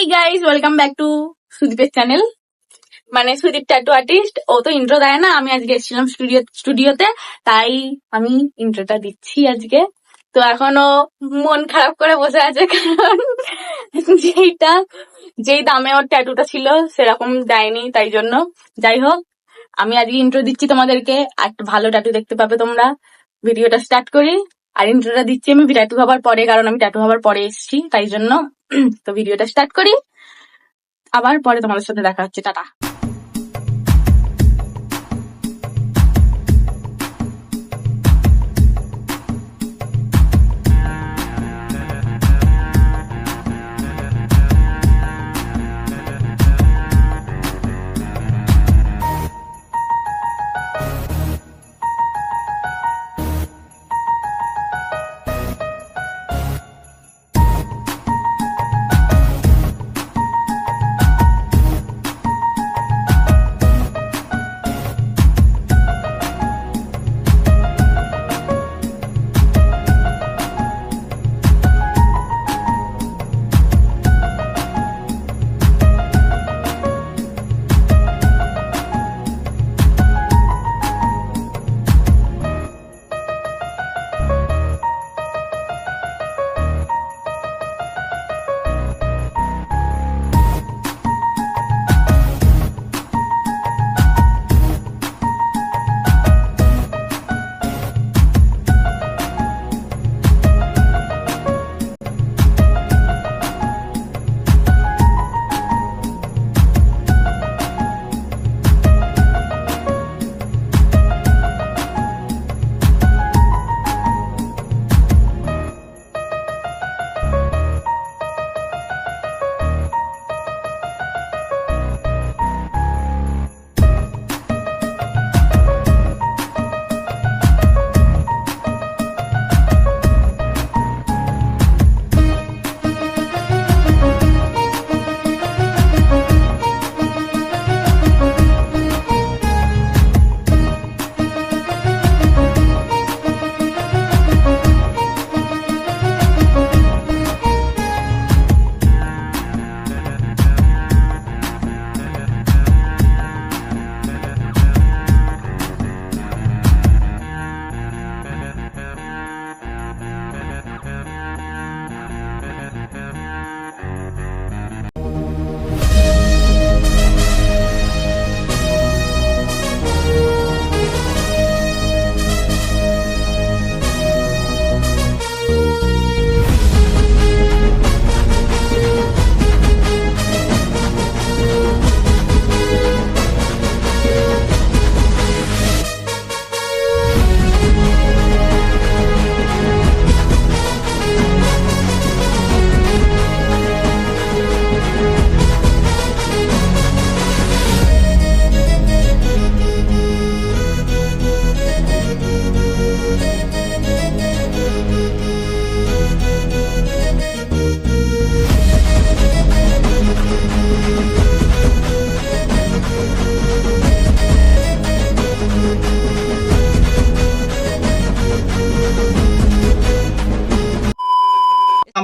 এই guys welcome back to সুদীপের channel মানে সুদীপ ট্যাটু আর্টিস্ট ও তো ইন্ট্রো দেয় না, আমি আজকে এসেছিলাম স্টুডিও স্টুডিওতে তাই আমি ইন্ট্রোটা দিচ্ছি আজকে। তো এখনও মন খারাপ করে বসে আছে, কারণ যেইটা, যেই দামে ওর ট্যাটুটা ছিল, সেরকম দেয়নি, তাই জন্য। যাই হোক, আমি আজকে ইন্ট্রো দিচ্ছি তোমাদেরকে। একটা ভালো ট্যাটু দেখতে পাবে তোমরা। ভিডিওটা স্টার্ট করি। আর ইন্ট্রোটা দিচ্ছি আমি ট্যাটু হবার পরে, কারণ আমি ট্যাটু হবার পরে এসেছি, তাই জন্য তো ভিডিওটা স্টার্ট করি। আবার পরে তোমাদের সাথে দেখা হচ্ছে, টাটা।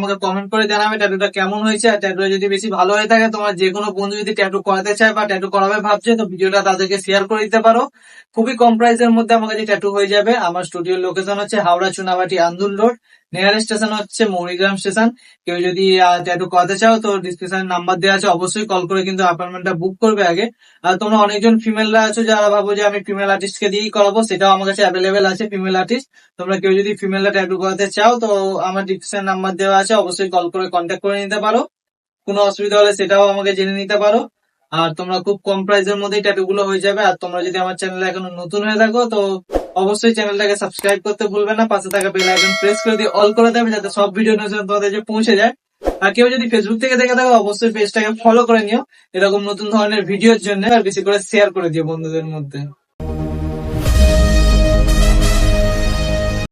আমাকে কমেন্ট করে জানাবে ট্যাটুটা কেমন হয়েছে? আর ট্যাটুটা যদি বেশি ভালো হয়ে থাকে, তোমার যে কোনো বন্ধু যদি ট্যাটু করাতে চায় বা ট্যাটু করাবে ভাবছে, তো ভিডিওটা তাদেরকে শেয়ার করে দিতে পারো। খুবই কম প্রাইসের মধ্যে আমার কাছে ট্যাটু হয়ে যাবে, আমার স্টুডিওর লোকেশন হচ্ছে Howrah Chunabati Andul road nearest station হচ্ছে মৌরিগ্রাম স্টেশন কেউ যদি ট্যাটু করাতে চাও, তো ডিসক্রিপশন নাম্বার দেওয়া আছে, অবশ্যই কল করে কিন্তু অ্যাপয়েন্টমেন্টটা বুক করবে আগে। আর তোমরা অনেকজন ফিমেলরা আছো যারা ভাবো যে আমি ফিমেল আর্টিস্টকে দিয়েই করাবো, সেটাও আমার কাছে অ্যাভেলেবেল আছে ফিমেল আর্টিস্ট তোমরা কেউ যদি ফিমেলরা ট্যাটু করাতে চাও, তো আমার ডিসক্রিপশন নাম্বার দেওয়া আছে, অবশ্যই কল করে কন্ট্যাক্ট করে নিতে পারো। কোনো অসুবিধা হলে সেটাও আমাকে জেনে নিতে পারো। আর তোমরা খুব কম প্রাইসের মধ্যেই ট্যাটু গুলো হয়ে যাবে। আর তোমরা যদি আমার চ্যানেলে এখনও নতুন হয়ে থাকো, তো অবশ্যই চ্যানেলটাকে সাবস্ক্রাইব করতে ভুলবে না, পাশে থাকা বেল আইকন প্রেস করে দিয়ে অল করে দেবে যাতে সব ভিডিও নোটিফিকেশন তোমাদের যে পৌঁছে যায়। আর কেউ যদি ফেসবুক থেকে দেখে থাকো, অবশ্যই পেজটাকে ফলো করে নিও। এরকম নতুন ধরনের ভিডিওর জন্য আর বেশি করে শেয়ার করে দিও বন্ধুদের মধ্যে।